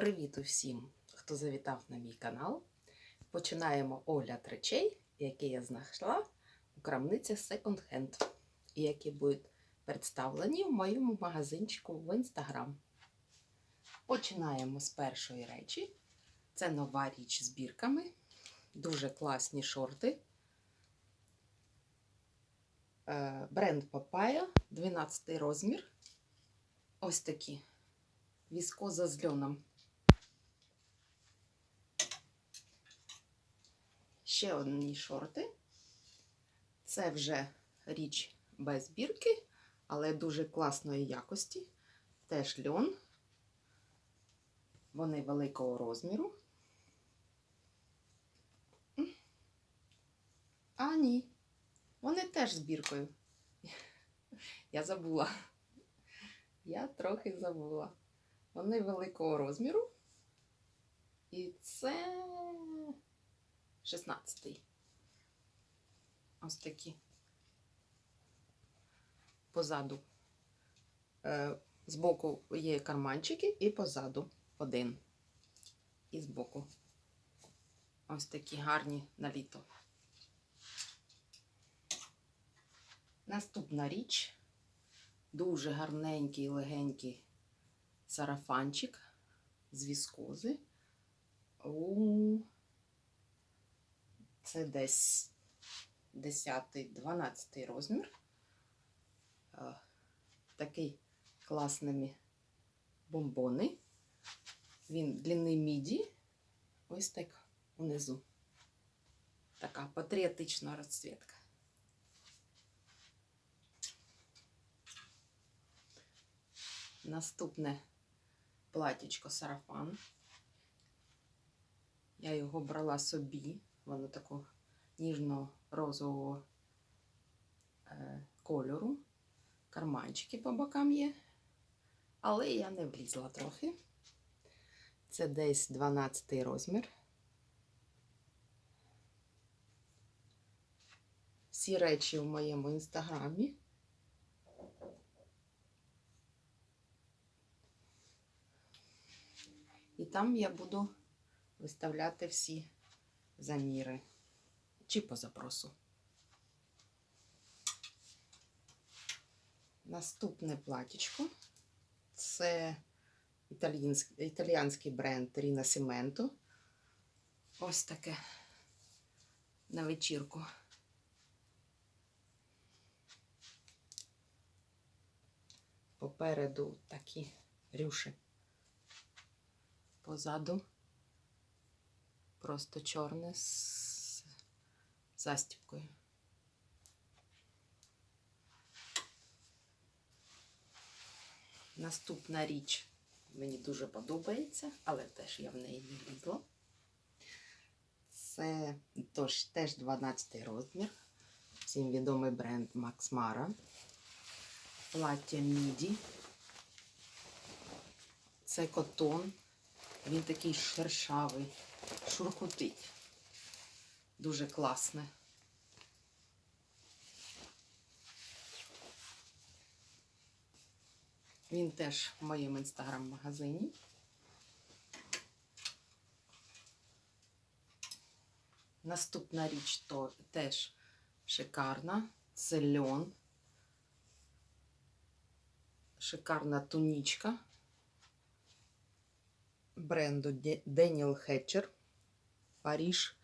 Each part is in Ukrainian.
Привіт усім, хто завітав на мій канал. Починаємо огляд речей, які я знайшла у крамниці Second Hand, і які будуть представлені в моєму магазинчику в Instagram. Починаємо з першої речі. Це нова річ з бірками. Дуже класні шорти. Е, Бренд Papaya, 12 розмір. Ось такі. Віскоза з льоном. Ще одні шорти. Це вже річ без бірки, але дуже класної якості. Теж льон. Вони великого розміру. А, ні. Вони теж з біркою. Я забула. Я трохи забула. Вони великого розміру. І це 16-й. Ось такі. Позаду. Е, збоку є карманчики і позаду один. І збоку. Ось такі гарні на літо. Наступна річ. Дуже гарненький, легенький сарафанчик з віскози. У... Це десь 10-12 розмір. Е, Такий класними бомбони. Він длинний міді. Ось так унизу. Така патріотична розцвітка. Наступне платічко сарафан. Я його брала собі, воно такого ніжно-розового е, кольору. Карманчики по бокам є, але я не влізла трохи. Це десь 12 розмір. Всі речі в моєму інстаграмі. І там я буду виставляти всі заміри чи по запросу. Наступне платічко це італійський, італіянський бренд Ріна Сіменто. Ось таке на вечірку. Попереду такі рюші позаду просто чорне з застіпкою. Наступна річ мені дуже подобається, але теж я в неї не влізла. Це тож, теж 12 розмір. Всім відомий бренд Max Mara. Плаття Міді. Це котон. Він такий шершавий, шурхутить. Дуже класне. Він теж в моєму інстаграм-магазині. Наступна річ то теж шикарна. Це льон. Шикарна тунічка бренду Daniel Hatcher Паріж.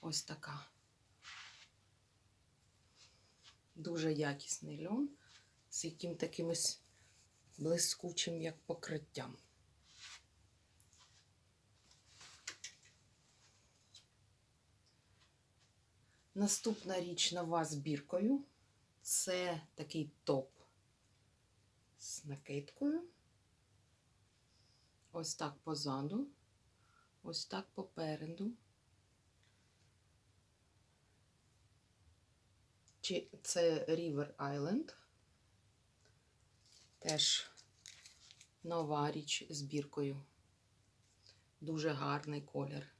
Ось така. Дуже якісний льон з яким такимось блискучим, як покриттям. Наступна річ нова з біркою. Це такий топ з накидкою. Ось так позаду, ось так попереду. Чи це River Island. Теж нова річ з біркою. Дуже гарний колір.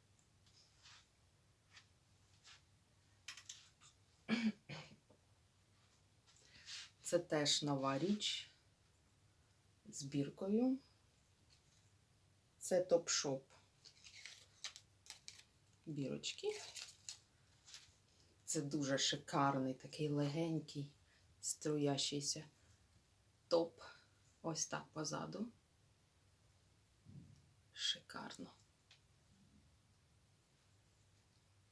Це теж нова річ з біркою. Це топ-шоп. Бірочки. Це дуже шикарний, такий легенький, струящийся топ. Ось так позаду. Шикарно.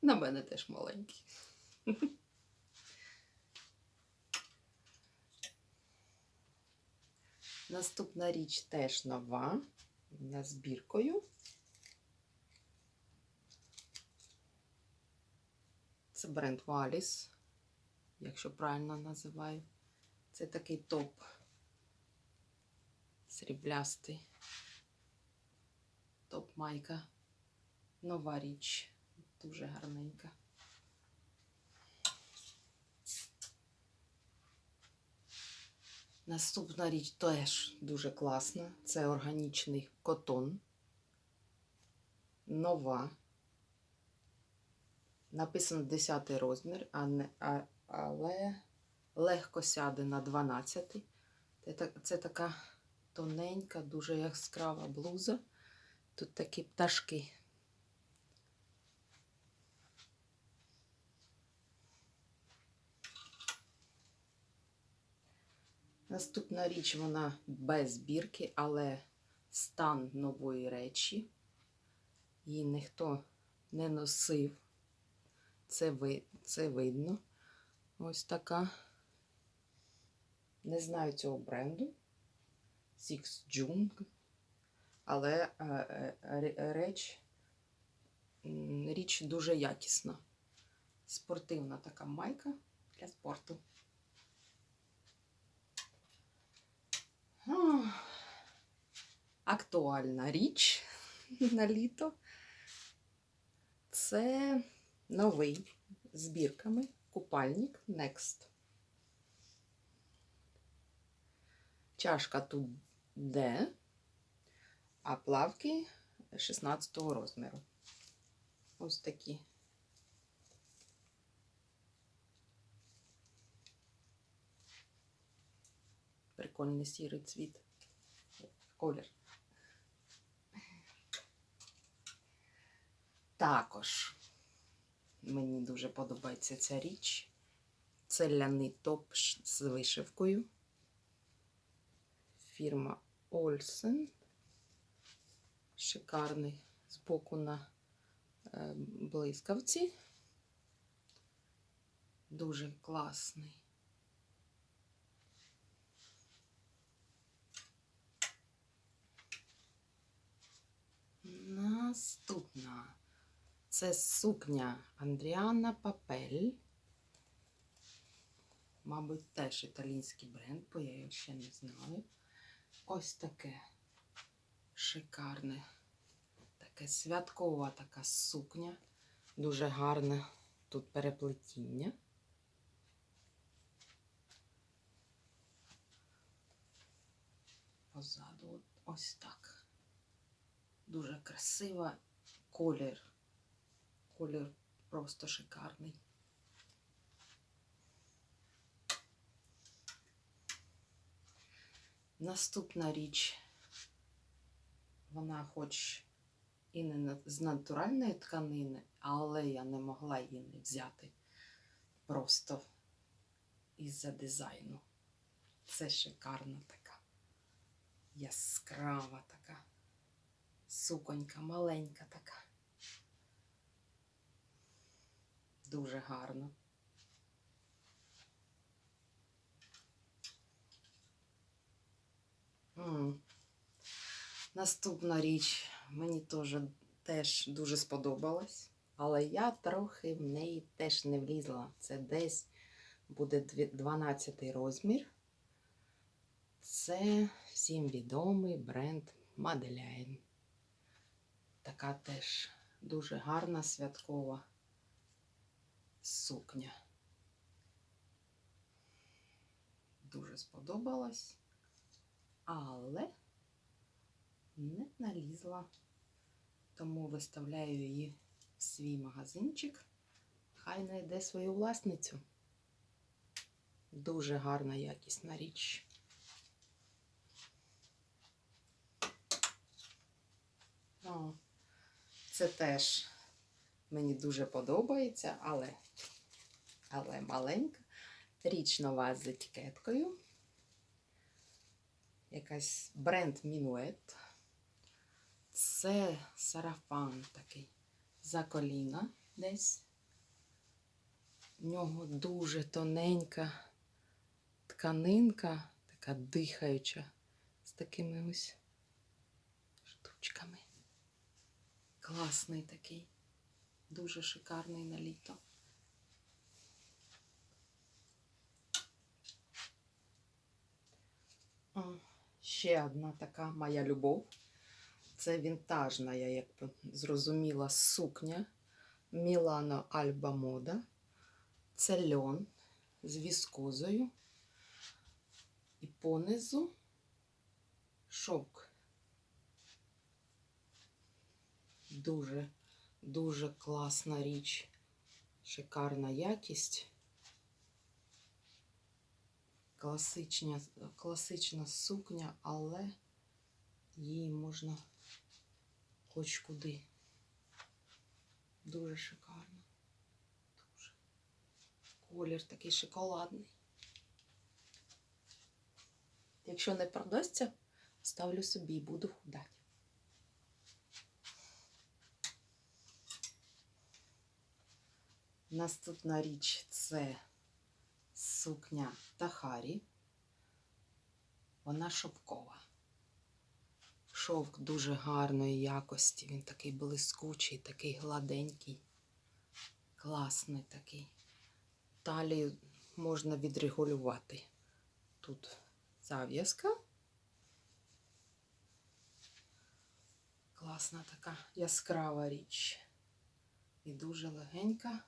На мене теж маленький. Наступна річ теж нова, на збіркою. Це бренд Wallis, якщо правильно називаю. Це такий топ сріблястий. Топ майка. Нова річ. Дуже гарненька. Наступна річ теж дуже класна. Це органічний котон. Нова. Написано 10 розмір, а не, а, але легко сяде на 12. Це, це така тоненька, дуже яскрава блуза. Тут такі пташки. Наступна річ вона без бірки, але стан нової речі. Її ніхто не носив. Це, ви, це видно. Ось така. Не знаю цього бренду. Six Jung. Але е, е, ре- реч, річ дуже якісна. Спортивна така майка для спорту. Актуальна річ на літо. Це новий з бірками купальник Next. Чашка тут D, а плавки 16 розміру. Ось такі. Прикольний сірий цвіт. Колір. Також мені дуже подобається ця річ. Це ляний топ з вишивкою. Фірма Olsen. Шикарний збоку на е, блискавці. Дуже класний. Наступна. Це сукня Андріана Папель. Мабуть, теж італійський бренд, бо я його ще не знаю. Ось таке шикарне, таке святкова така сукня. Дуже гарне тут переплетіння. Позаду ось так. Дуже красива колір. Колір просто шикарний. Наступна річ, вона хоч і не з натуральної тканини, але я не могла її не взяти просто із-за дизайну. Це шикарна така, яскрава така, суконька, маленька така. Дуже гарно. М. Наступна річ мені теж, теж дуже сподобалась, але я трохи в неї теж не влізла. Це десь буде 12 розмір. Це всім відомий бренд Madeline. Така теж дуже гарна святкова сукня. Дуже сподобалась, але не налізла. Тому виставляю її в свій магазинчик. Хай знайде свою власницю. Дуже гарна якісна річ. О, Це теж мені дуже подобається, але, але маленька. Річ нова з етикеткою. Якась бренд Мінует. Це сарафан такий за коліна десь. В нього дуже тоненька тканинка, така дихаюча, з такими ось штучками. Класний такий, дуже шикарний на літо. Ще одна така моя любов. Це вінтажна, я як зрозуміла, сукня Мілано Альба Мода. Це льон з віскозою. І понизу шовк. Дуже, дуже класна річ, шикарна якість. Класична, класична сукня, але її можна хоч куди. Дуже шикарно. Дуже. Колір такий шоколадний. Якщо не продасться, ставлю собі і буду худати. Наступна річ це сукня Тахарі. Вона шовкова. Шовк дуже гарної якості. Він такий блискучий, такий гладенький, класний такий. Талію можна відрегулювати. Тут зав'язка. Класна така яскрава річ. І дуже легенька.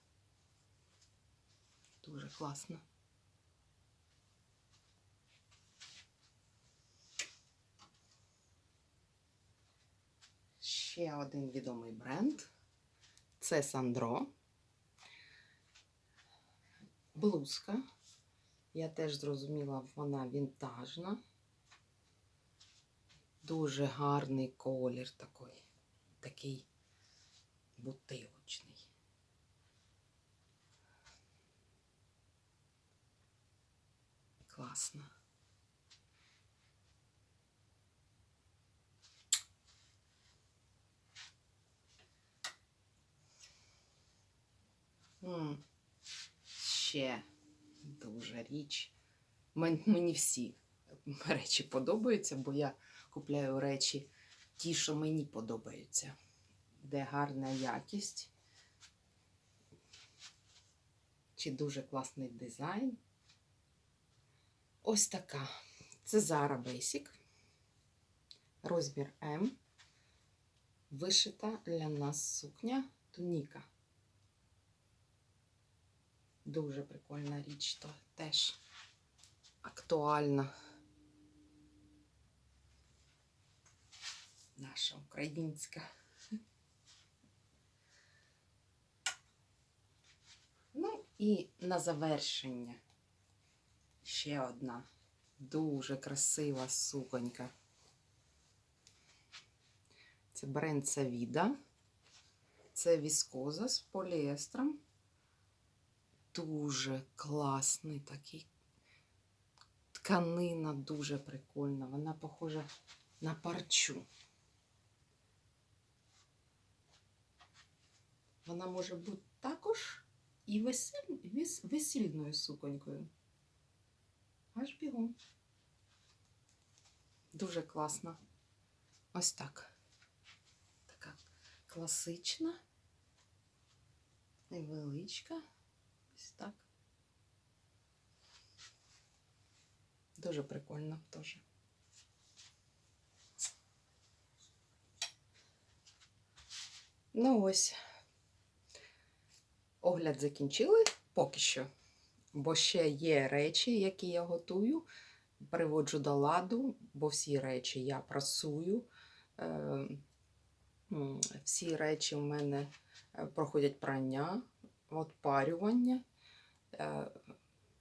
Дуже класно. Ще один відомий бренд. Це Сандро. Блузка. Я теж зрозуміла, вона вінтажна. Дуже гарний колір такий, такий бутилочний. Класно. Ще дуже річ. Мені всі речі подобаються, бо я купляю речі ті, що мені подобаються, де гарна якість, чи дуже класний дизайн. Ось така. Це Zara Basic. Розмір М. Вишита для нас сукня туніка. Дуже прикольна річ, то теж актуальна. Наша українська. Ну і на завершення ще одна дуже красива суконька. Це бренд Савіда. Це віскоза з поліестром. Дуже класний такий. Тканина дуже прикольна. Вона похожа на парчу. Вона може бути також і весіль... вес- весільною суконькою. Аж бігом. Дуже класно. Ось так. Така класична, невеличка. Ось так. Дуже прикольно теж. Ну ось. Огляд закінчили поки що. Бо ще є речі, які я готую, приводжу до ладу, бо всі речі я прасую. Е, Всі речі у мене е, проходять прання, отпарювання. Е,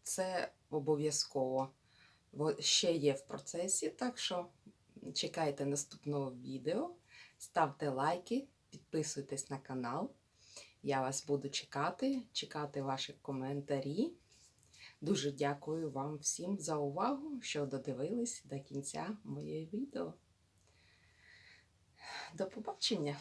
Це обов'язково. Ще є в процесі, так що чекайте наступного відео, ставте лайки, підписуйтесь на канал. Я вас буду чекати, чекати ваші коментарі. Дуже дякую вам всім за увагу, що додивились до кінця моє відео. До побачення!